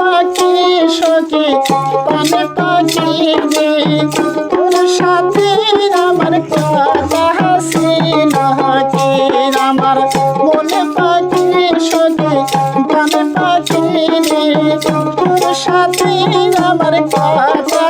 পাখি সখী পানে পাখি তোর সাথে আমার কথা হাসি নাকি আমার? মনে পাখি সখী পানে পাখি তোর সাথে আমার কথা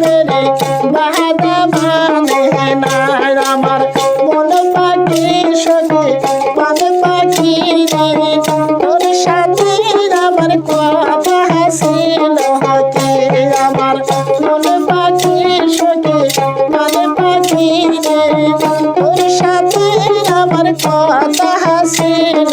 মেরে বাহাদা মানে নাই আমার। মনে পাখি সখী পানে পাখি নাই তোর সাথে আমার কথা হাসিল